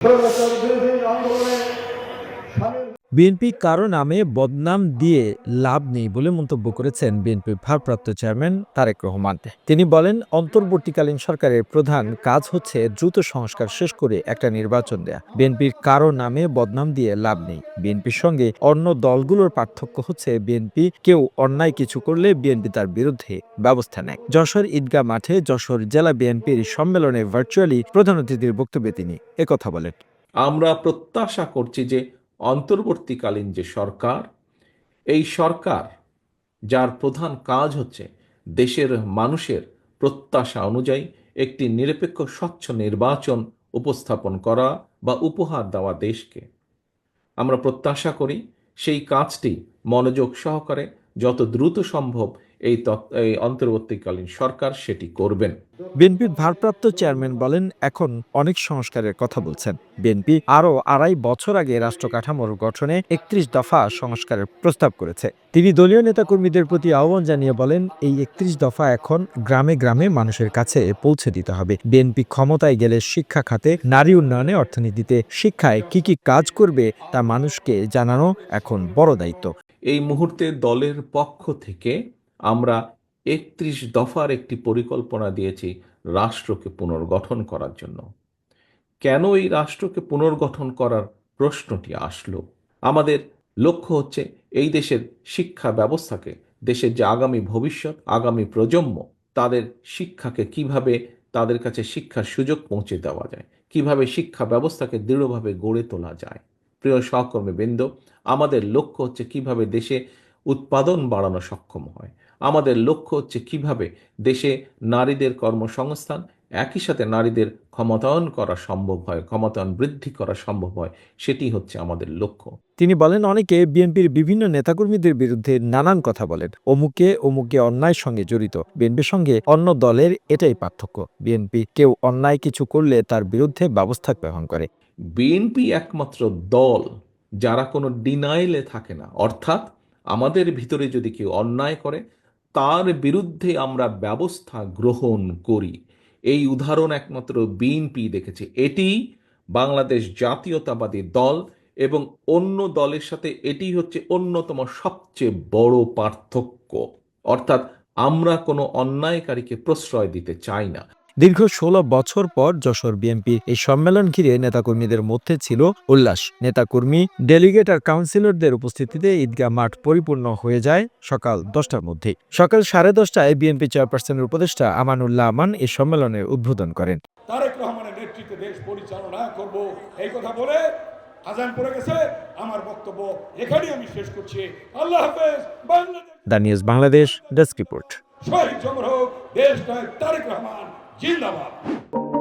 স্বৈরাচার বিরোধী আন্দোলনে বিএনপি কারও নামে বদনাম দিয়ে লাভ নেই বলে মন্তব্য করেছেন বিএনপির ভারপ্রাপ্ত চেয়ারম্যান তারেক রহমান। তিনি বলেন, অন্তর্বর্তীকালীন সরকারের প্রধান কাজ হচ্ছে দ্রুত সংস্কার শেষ করে একটা নির্বাচন দেয়া। বিএনপির কারও নামে বদনাম দিয়ে লাভ নেই। বিএনপির সঙ্গে অন্য দলগুলোর পার্থক্য হচ্ছে বিএনপি কেউ অন্যায় কিছু করলে বিএনপি তার বিরুদ্ধে ব্যবস্থা নেয়। যশোর ঈদগাহ মাঠে যশোর জেলা বিএনপির সম্মেলনে ভার্চুয়ালি প্রধান অতিথির বক্তব্যে তিনি একথা বলেন। আমরা প্রত্যাশা করছি যে অন্তর্বর্তীকালীন যে সরকার, এই সরকার, যার প্রধান কাজ হচ্ছে দেশের মানুষের প্রত্যাশা অনুযায়ী একটি নিরপেক্ষ, স্বচ্ছ নির্বাচন উপস্থাপন করা বা উপহার দেওয়া দেশকে। আমরা প্রত্যাশা করি সেই কাজটি মনোযোগ সহকারে যত দ্রুত সম্ভব এই এই অন্তর্বর্তীকালীন সরকার সেটি করবেন। বিএনপির ভারপ্রাপ্ত চেয়ারম্যান বলেন এখন অনেক সংস্কারের কথা বলছেন। বিএনপি আরও আড়াই বছর আগে রাষ্ট্র কাঠামোর গঠনে একত্রিশ দফা সংস্কারের প্রস্তাব করেছে। তিনি দলীয় নেতাকর্মীদের প্রতি আহ্বান জানিয়ে বলেন এই একত্রিশ দফা এখন গ্রামে গ্রামে মানুষের কাছে পৌঁছে দিতে হবে। বিএনপি ক্ষমতায় গেলে শিক্ষা খাতে নারী উন্নয়নে অর্থনীতিতে শিক্ষায় কি কি কাজ করবে তা মানুষকে জানানো এখন বড় দায়িত্ব। এই মুহূর্তে দলের পক্ষ থেকে আমরা একত্রিশ দফার একটি পরিকল্পনা দিয়েছি রাষ্ট্রকে পুনর্গঠন করার জন্য। কেন এই রাষ্ট্রকে পুনর্গঠন করার প্রশ্নটি আসলো? আমাদের লক্ষ্য হচ্ছে এই দেশের শিক্ষা ব্যবস্থাকে, দেশের যে আগামী ভবিষ্যৎ, আগামী প্রজন্ম, তাদের শিক্ষাকে কীভাবে তাদের কাছে শিক্ষার সুযোগ পৌঁছে দেওয়া যায়, কীভাবে শিক্ষা ব্যবস্থাকে দৃঢ়ভাবে গড়ে তোলা যায়। প্রিয় সহকর্মী বৃন্দ আমাদের লক্ষ্য হচ্ছে কীভাবে দেশে উৎপাদন বাড়ানো সক্ষম হয়। আমাদের লক্ষ্য হচ্ছে কীভাবে দেশে নারীদের কর্মসংস্থান একই সাথে নারীদের ক্ষমতায়ন করা সম্ভব হয় ক্ষমতায়ন বৃদ্ধি করা সম্ভব হয় সেটি হচ্ছে আমাদের লক্ষ্য। তিনি বলেন অনেকে বিএনপির বিভিন্ন নেতাকর্মীদের বিরুদ্ধে নানান কথা বলেন। অমুকে অমুকে অন্যায়ের সঙ্গে জড়িত। বিএনপির সঙ্গে অন্য দলের এটাই পার্থক্য। বিএনপি কেউ অন্যায় কিছু করলে তার বিরুদ্ধে ব্যবস্থা গ্রহণ করে। বিএনপি একমাত্র দল যারা কোনো ডিনাইলে থাকে না। অর্থাৎ আমাদের ভিতরে যদি কেউ অন্যায় করে তার বিরুদ্ধে আমরা ব্যবস্থা গ্রহণ করি। এই উদাহরণ একমাত্র বিএনপি দেখেছে। এটি বাংলাদেশ জাতীয়তাবাদী দল এবং অন্য দলের সাথে এটি হচ্ছে অন্যতম সবচেয়ে বড় পার্থক্য। অর্থাৎ আমরা কোনো অন্যায়কারীকে প্রশ্রয় দিতে চাই না। দীর্ঘ ষোলো বছর পর যশোর বিএনপি এই সম্মেলন ঘিরে নেতাকর্মীদের মধ্যে ছিল উল্লাস। নেতাকর্মী ডেলিগেট আর কাউন্সিলরদের উপস্থিতিতে ঈদগাহ মাঠ পরিপূর্ণ হয়ে যায় সকাল দশটার মধ্যেই। সকাল সাড়ে দশটায় বিএনপি চেয়ারপারসনের উপদেষ্টা আমানুল্লাহ আমান এই সম্মেলনের উদ্বোধন করেন। তারেক রহমানের নেতৃত্বে দেশ পরিচালনা করব। এই কথা বলে আজান পড়ে গেছে। আমার বক্তব্য এখানেই আমি শেষ করছি। আল্লাহ হাফেজ। Bangladesh the news Bangladesh desk report. শহীদ জমর হোক দেশ তারেক রহমান। जिंदाबाद